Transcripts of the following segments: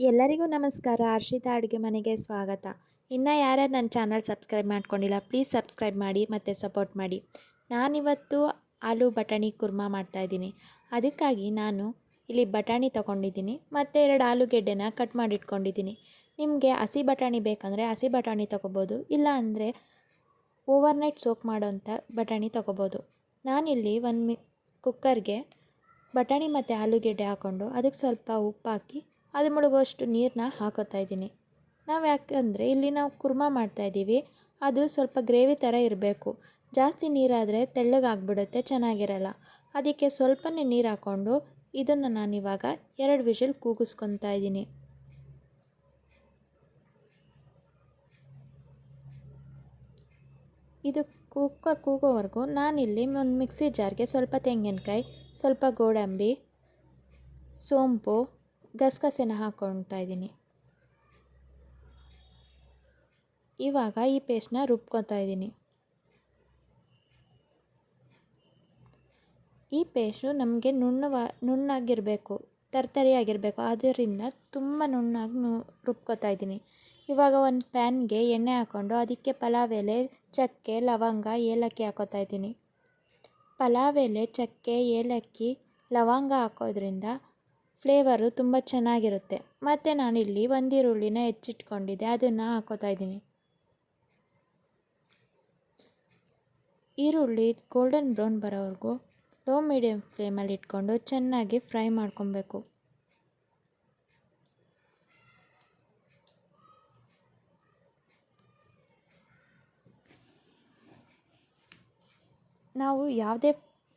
ಎಲ್ಲರಿಗೂ ನಮಸ್ಕಾರ. ಹರ್ಷಿತಾ ಅಡುಗೆ ಮನೆಗೆ ಸ್ವಾಗತ. ಇನ್ನು ಯಾರ್ಯಾರು ನನ್ನ ಚಾನಲ್ ಸಬ್ಸ್ಕ್ರೈಬ್ ಮಾಡ್ಕೊಂಡಿಲ್ಲ ಪ್ಲೀಸ್ ಸಬ್ಸ್ಕ್ರೈಬ್ ಮಾಡಿ, ಮತ್ತು ಸಪೋರ್ಟ್ ಮಾಡಿ. ನಾನಿವತ್ತು ಆಲೂ ಬಟಾಣಿ ಕುರ್ಮಾ ಮಾಡ್ತಾಯಿದ್ದೀನಿ ಅದಕ್ಕಾಗಿ ನಾನು ಇಲ್ಲಿ ಬಟಾಣಿ ತೊಗೊಂಡಿದ್ದೀನಿ, ಮತ್ತು ಎರಡು ಆಲೂಗೆಡ್ಡೆನ ಕಟ್ ಮಾಡಿಟ್ಕೊಂಡಿದ್ದೀನಿ. ನಿಮಗೆ ಹಸಿ ಬಟಾಣಿ ಬೇಕಂದರೆ ಹಸಿ ಬಟಾಣಿ ತೊಗೋಬೋದು, ಇಲ್ಲ ಅಂದರೆ ಓವರ್ನೈಟ್ ಸೋಕ್ ಮಾಡೋಂಥ ಬಟಾಣಿ ತೊಗೋಬೋದು. ನಾನಿಲ್ಲಿ ಒಂದು ಮಿ ಕುಕ್ಕರ್ಗೆ ಬಟಾಣಿ ಮತ್ತು ಆಲೂಗೆಡ್ಡೆ ಹಾಕ್ಕೊಂಡು ಅದಕ್ಕೆ ಸ್ವಲ್ಪ ಉಪ್ಪು ಹಾಕಿ ಅದು ಮುಳುಗುವಷ್ಟು ನೀರನ್ನ ಹಾಕೋತಾ ಇದ್ದೀನಿ. ನಾವು ಯಾಕಂದರೆ ಇಲ್ಲಿ ನಾವು ಕುರ್ಮಾ ಮಾಡ್ತಾಯಿದ್ದೀವಿ ಅದು ಸ್ವಲ್ಪ ಗ್ರೇವಿ ಥರ ಇರಬೇಕು. ಜಾಸ್ತಿ ನೀರಾದರೆ ತೆಳ್ಳಗಾಗ್ಬಿಡುತ್ತೆ, ಚೆನ್ನಾಗಿರಲ್ಲ. ಅದಕ್ಕೆ ಸ್ವಲ್ಪನೇ ನೀರು ಹಾಕ್ಕೊಂಡು ಇದನ್ನು ನಾನಿವಾಗ ಎರಡು ವಿಷಲ್ ಕೂಗಿಸ್ಕೊತಾ ಇದ್ದೀನಿ. ಇದು ಕುಕ್ಕರ್ ಕೂಗೋವರೆಗೂ ನಾನಿಲ್ಲಿ ಒಂದು ಮಿಕ್ಸಿ ಜಾರ್ಗೆ ಸ್ವಲ್ಪ ತೆಂಗಿನಕಾಯಿ, ಸ್ವಲ್ಪ ಗೋಡಂಬಿ, ಸೋಂಪು ಗಸಗಸೆನ ಹಾಕ್ಕೊಳ್ತಾ ಇದ್ದೀನಿ. ಇವಾಗ ಈ ಪೇಸ್ಟ್ನ ರುಬ್ಕೊತಾ ಇದ್ದೀನಿ. ಈ ಪೇಸ್ಟು ನಮಗೆ ನುಣ್ಣವ, ನುಣ್ಣಾಗಿರಬೇಕು, ತರ್ತರಿಯಾಗಿರಬೇಕು. ಆದ್ದರಿಂದ ತುಂಬ ನುಣ್ಣಾಗಿ ನು ರುಬ್ಕೊತಾ ಇದ್ದೀನಿ. ಇವಾಗ ಒಂದು ಪ್ಯಾನ್ಗೆ ಎಣ್ಣೆ ಹಾಕ್ಕೊಂಡು ಅದಕ್ಕೆ ಪಲಾವ್ ಎಲೆ, ಚಕ್ಕೆ, ಲವಂಗ, ಏಲಕ್ಕಿ ಹಾಕೋತಾ ಇದ್ದೀನಿ. ಪಲಾವ್ ಎಲೆ, ಚಕ್ಕೆ, ಏಲಕ್ಕಿ, ಲವಂಗ ಹಾಕೋದ್ರಿಂದ ಫ್ಲೇವರು ತುಂಬ ಚೆನ್ನಾಗಿರುತ್ತೆ. ಮತ್ತು ನಾನಿಲ್ಲಿ ಒಂದು ಈರುಳ್ಳಿನ ಹೆಚ್ಚಿಟ್ಕೊಂಡಿದ್ದೆ, ಅದನ್ನು ಹಾಕೋತಾ ಇದ್ದೀನಿ. ಈರುಳ್ಳಿ ಗೋಲ್ಡನ್ ಬ್ರೌನ್ ಬರೋವರೆಗೂ ಲೋ ಮೀಡಿಯಮ್ ಫ್ಲೇಮಲ್ಲಿ ಇಟ್ಕೊಂಡು ಚೆನ್ನಾಗಿ ಫ್ರೈ ಮಾಡ್ಕೊಬೇಕು. ನಾವು ಯಾವುದೇ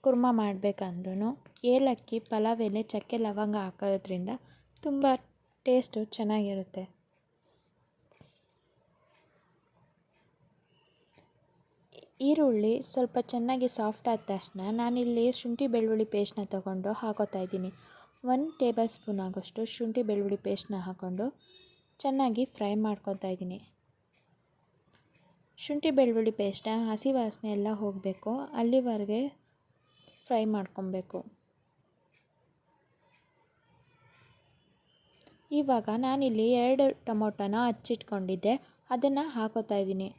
ಕುರ್ಮ ಮಾಡಬೇಕಂದ್ರೂ ಏಲಕ್ಕಿ, ಪಲಾವ್ ಎಲೆ ಚಕ್ಕೆ, ಲವಂಗ ಹಾಕೋದ್ರಿಂದ ತುಂಬ ಟೇಸ್ಟು ಚೆನ್ನಾಗಿರುತ್ತೆ. ಈರುಳ್ಳಿ ಸ್ವಲ್ಪ ಚೆನ್ನಾಗಿ ಸಾಫ್ಟ್ ಆದ ತಕ್ಷಣ ನಾನಿಲ್ಲಿ ಶುಂಠಿ ಬೆಳ್ಳುಳ್ಳಿ ಪೇಸ್ಟ್ನ ತೊಗೊಂಡು ಹಾಕೋತಾ ಇದ್ದೀನಿ. ಒನ್ ಟೇಬಲ್ ಸ್ಪೂನ್ ಆಗೋಷ್ಟು ಶುಂಠಿ ಬೆಳ್ಳುಳ್ಳಿ ಪೇಸ್ಟ್ನ ಹಾಕ್ಕೊಂಡು ಚೆನ್ನಾಗಿ ಫ್ರೈ ಮಾಡ್ಕೊತಾ ಇದ್ದೀನಿ. ಶುಂಠಿ ಬೆಳ್ಳುಳ್ಳಿ ಪೇಸ್ಟ ಹಸಿ ವಾಸನೆ ಎಲ್ಲ ಹೋಗಬೇಕು, ಅಲ್ಲಿವರೆಗೆ ಫ್ರೈ ಮಾಡ್ಕೊಬೇಕು. ಇವಾಗ ನಾನಿಲ್ಲಿ ಎರಡು ಟೊಮೊಟೊನ ಹಚ್ಚಿಟ್ಕೊಂಡಿದ್ದೆ. ಅದನ್ನು ಹಾಕೋತಾ ಇದ್ದೀನಿ.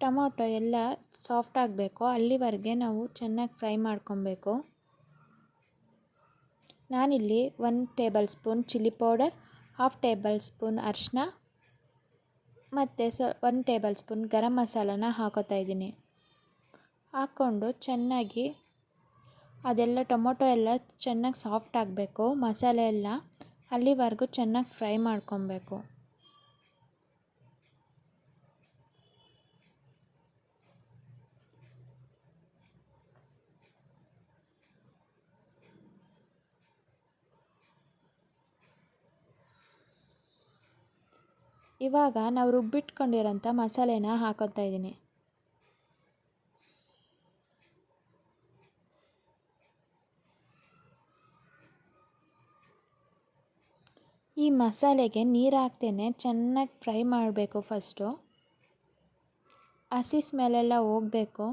ಟೊಮೊಟೊ ಎಲ್ಲ ಸಾಫ್ಟ್ ಆಗಬೇಕು. ಅಲ್ಲಿವರೆಗೆ ನಾವು ಚೆನ್ನಾಗಿ ಫ್ರೈ ಮಾಡ್ಕೊಬೇಕು. ನಾನಿಲ್ಲಿ one table spoon chilli powder, half table spoon ಅರಿಶಿನ ಮತ್ತು ಸ ಒನ್ ಟೇಬಲ್ ಸ್ಪೂನ್ ಗರಂ ಮಸಾಲನ ಹಾಕೋತಾ ಇದ್ದೀನಿ. ಹಾಕ್ಕೊಂಡು ಚೆನ್ನಾಗಿ ಅದೆಲ್ಲ ಟೊಮೊಟೊ ಎಲ್ಲ ಚೆನ್ನಾಗಿ ಸಾಫ್ಟ್ ಆಗಬೇಕು, ಮಸಾಲೆ ಎಲ್ಲ ಅಲ್ಲಿವರೆಗೂ ಚೆನ್ನಾಗಿ ಫ್ರೈ ಮಾಡ್ಕೊಬೇಕು. ಇವಾಗ ನಾವು ರುಬ್ಬಿಟ್ಕೊಂಡಿರೋಂಥ ಮಸಾಲೆನ ಹಾಕೋತಾ ಇದ್ದೀನಿ. ಈ ಮಸಾಲೆಗೆ ನೀರು ಹಾಕ್ತೇನೆ ಚೆನ್ನಾಗಿ ಫ್ರೈ ಮಾಡಬೇಕು ಫಸ್ಟು. ಹಸಿ ಸ್ಮೆಲ್ಲೆಲ್ಲ ಹೋಗಬೇಕು.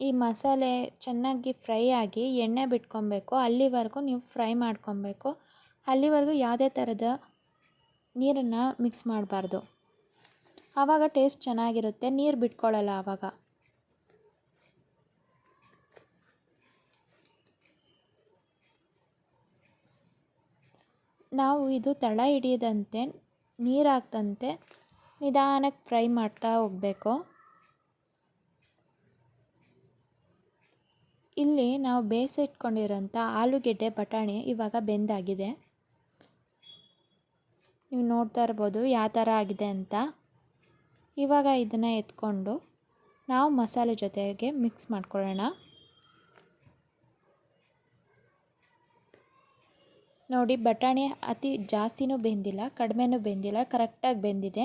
ಈ ಮಸಾಲೆ ಚೆನ್ನಾಗಿ ಫ್ರೈ ಆಗಿ ಎಣ್ಣೆ ಬಿಟ್ಕೊಬೇಕು. ಅಲ್ಲಿವರೆಗೂ ನೀವು ಫ್ರೈ ಮಾಡ್ಕೊಬೇಕು. ಅಲ್ಲಿವರೆಗೂ ಯಾವುದೇ ಥರದ ನೀರನ್ನು ಮಿಕ್ಸ್ ಮಾಡಬಾರ್ದು. ಆವಾಗ ಟೇಸ್ಟ್ ಚೆನ್ನಾಗಿರುತ್ತೆ. ನೀರು ಬಿಟ್ಕೊಳ್ಳಲ್ಲ ಆವಾಗ. ನಾವು ಇದು ತಳ ಹಿಡಿಯದಂತೆ ನೀರು ಹಾಕ್ದಂತೆ ನಿಧಾನಕ್ಕೆ ಫ್ರೈ ಮಾಡ್ತಾ ಹೋಗಬೇಕು. ಇಲ್ಲಿ ನಾವು ಬೇಯಿಸಿಟ್ಕೊಂಡಿರೋಂಥ ಆಲೂಗೆಡ್ಡೆ ಬಟಾಣಿ ಇವಾಗ ಬೆಂದಾಗಿದೆ. ನೀವು ನೋಡ್ತಾ ಇರ್ಬೋದು ಯಾವ ಥರ ಆಗಿದೆ ಅಂತ. ಇವಾಗ ಇದನ್ನು ಎತ್ಕೊಂಡು ನಾವು ಮಸಾಲೆ ಜೊತೆಗೆ ಮಿಕ್ಸ್ ಮಾಡ್ಕೊಳ್ಳೋಣ. ನೋಡಿ, ಬಟಾಣಿ ಅತಿ ಜಾಸ್ತಿನೂ ಬೆಂದಿಲ್ಲ, ಕಡಿಮೆನೂ ಬೆಂದಿಲ್ಲ, ಕರೆಕ್ಟಾಗಿ ಬೆಂದಿದೆ.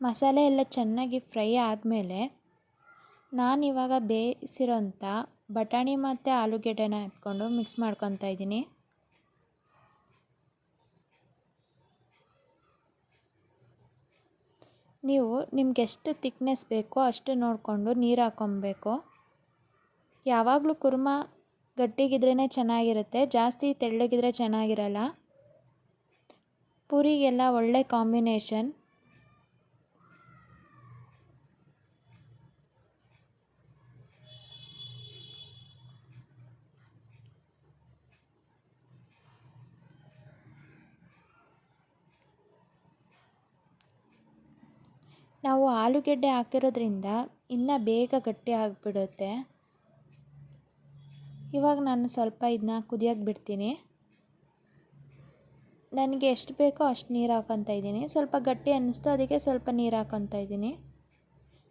ಮಸಾಲೆ ಎಲ್ಲ ಚೆನ್ನಾಗಿ ಫ್ರೈ ಆದಮೇಲೆ ನಾನಿವಾಗ ಬೇಯಿಸಿರೋಂಥ ಬಟಾಣಿ ಮತ್ತು ಆಲೂಗೆಡ್ಡೆನ ಎತ್ಕೊಂಡು ಮಿಕ್ಸ್ ಮಾಡ್ಕೊತಾ ಇದ್ದೀನಿ. ನೀವು ನಿಮ್ಗೆ ಎಷ್ಟು ತಿಕ್ನೆಸ್ ಬೇಕೋ ಅಷ್ಟು ನೋಡಿಕೊಂಡು ನೀರು ಹಾಕ್ಕೊಬೇಕು ಯಾವಾಗಲೂ ಕುರ್ಮ ಗಟ್ಟಿಗಿದ್ರೇ ಚೆನ್ನಾಗಿರುತ್ತೆ, ಜಾಸ್ತಿ ತೆಳ್ಳಗಿದ್ರೆ ಚೆನ್ನಾಗಿರಲ್ಲ. ಪೂರಿಗೆಲ್ಲ ಒಳ್ಳೆ ಕಾಂಬಿನೇಷನ್. ನಾವು ಆಲೂಗೆಡ್ಡೆ ಹಾಕಿರೋದ್ರಿಂದ ಇನ್ನೂ ಬೇಗ ಗಟ್ಟಿ ಆಗಿಬಿಡುತ್ತೆ. ಇವಾಗ ನಾನು ಸ್ವಲ್ಪ ಇದನ್ನ ಕುದಿಯೋಕೆ ಬಿಡ್ತೀನಿ. ನನಗೆ ಎಷ್ಟು ಬೇಕೋ ಅಷ್ಟು ನೀರು ಹಾಕೊತ ಇದ್ದೀನಿ. ಸ್ವಲ್ಪ ಗಟ್ಟಿ ಅನ್ನಿಸ್ತು, ಅದಕ್ಕೆ ಸ್ವಲ್ಪ ನೀರು ಹಾಕೊತ ಇದ್ದೀನಿ.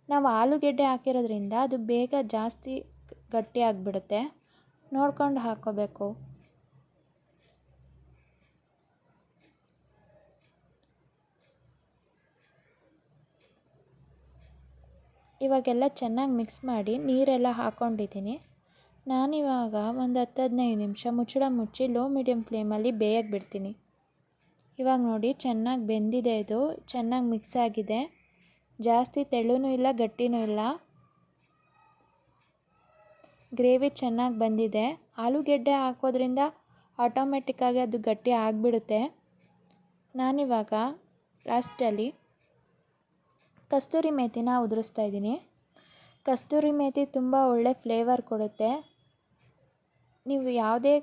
ನಾವು ಆಲೂಗೆಡ್ಡೆ ಹಾಕಿರೋದ್ರಿಂದ ಅದು ಬೇಗ ಜಾಸ್ತಿ ಗಟ್ಟಿ ಆಗಿಬಿಡುತ್ತೆ. ನೋಡ್ಕೊಂಡು ಹಾಕ್ಕೋಬೇಕು ಇವಾಗೆಲ್ಲ ಚೆನ್ನಾಗಿ ಮಿಕ್ಸ್ ಮಾಡಿ ನೀರೆಲ್ಲ ಹಾಕ್ಕೊಂಡಿದ್ದೀನಿ ನಾನಿವಾಗ ಒಂದು ಹತ್ತು ಹದಿನೈದು ನಿಮಿಷ ಮುಚ್ಚಳ ಮುಚ್ಚಿ ಲೋ ಮೀಡಿಯಮ್ ಫ್ಲೇಮಲ್ಲಿ ಬೇಯಕ್ಕೆ ಬಿಡ್ತೀನಿ. ಇವಾಗ ನೋಡಿ ಚೆನ್ನಾಗಿ ಬೆಂದಿದೆ ಇದು, ಚೆನ್ನಾಗಿ ಮಿಕ್ಸ್ ಆಗಿದೆ. ಜಾಸ್ತಿ ತೆಳ್ಳೂ ಇಲ್ಲ, ಗಟ್ಟಿನೂ ಇಲ್ಲ. ಗ್ರೇವಿ ಚೆನ್ನಾಗಿ ಬಂದಿದೆ. ಆಲೂಗೆಡ್ಡೆ ಹಾಕೋದ್ರಿಂದ ಆಟೋಮೆಟಿಕ್ಕಾಗಿ ಅದು ಗಟ್ಟಿ ಆಗಿಬಿಡುತ್ತೆ. ನಾನಿವಾಗ ಲಾಸ್ಟಲ್ಲಿ ಕಸ್ತೂರಿ ಮೇಥಿನ ಉದುರಿಸ್ತಾ ಇದ್ದೀನಿ. ಕಸ್ತೂರಿ ಮೇಥಿ ತುಂಬ ಒಳ್ಳೆ ಫ್ಲೇವರ್ ಕೊಡುತ್ತೆ. ನೀವು ಯಾವುದೇ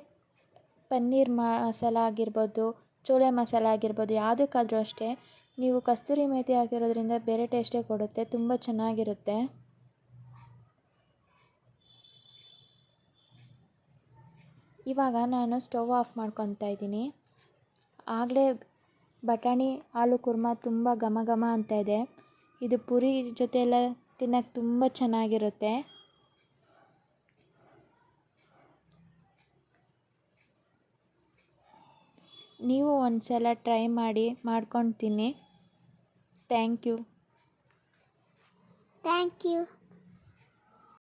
ಪನ್ನೀರ್ ಮಸಾಲ ಆಗಿರ್ಬೋದು, ಚೋಳೆ ಮಸಾಲ ಆಗಿರ್ಬೋದು, ಯಾವುದಕ್ಕಾದರೂ ಅಷ್ಟೇ, ನೀವು ಕಸ್ತೂರಿ ಮೇಥಿ ಹಾಕಿರೋದ್ರಿಂದ ಬೇರೆ ಟೇಸ್ಟೇ ಕೊಡುತ್ತೆ, ತುಂಬ ಚೆನ್ನಾಗಿರುತ್ತೆ. ಇವಾಗ ನಾನು ಸ್ಟವ್ ಆಫ್ ಮಾಡ್ಕೊತಾ ಇದ್ದೀನಿ. ಆಗಲೇ ಬಟಾಣಿ, ಆಲೂ ಕುರ್ಮ ತುಂಬ ಘಮ ಘಮ ಅಂತ ಇದೆ. ಇದು ಪುರಿ ಜೊತೆ ಎಲ್ಲ ತಿನ್ನೋಕ್ಕೆ ತುಂಬ ಚೆನ್ನಾಗಿರುತ್ತೆ. ನೀವು ಒಂದು ಸಲ ಟ್ರೈ ಮಾಡಿ ಮಾಡ್ಕೊಂಡು ತಿನ್ನಿ ಥ್ಯಾಂಕ್ ಯು ಥ್ಯಾಂಕ್ you.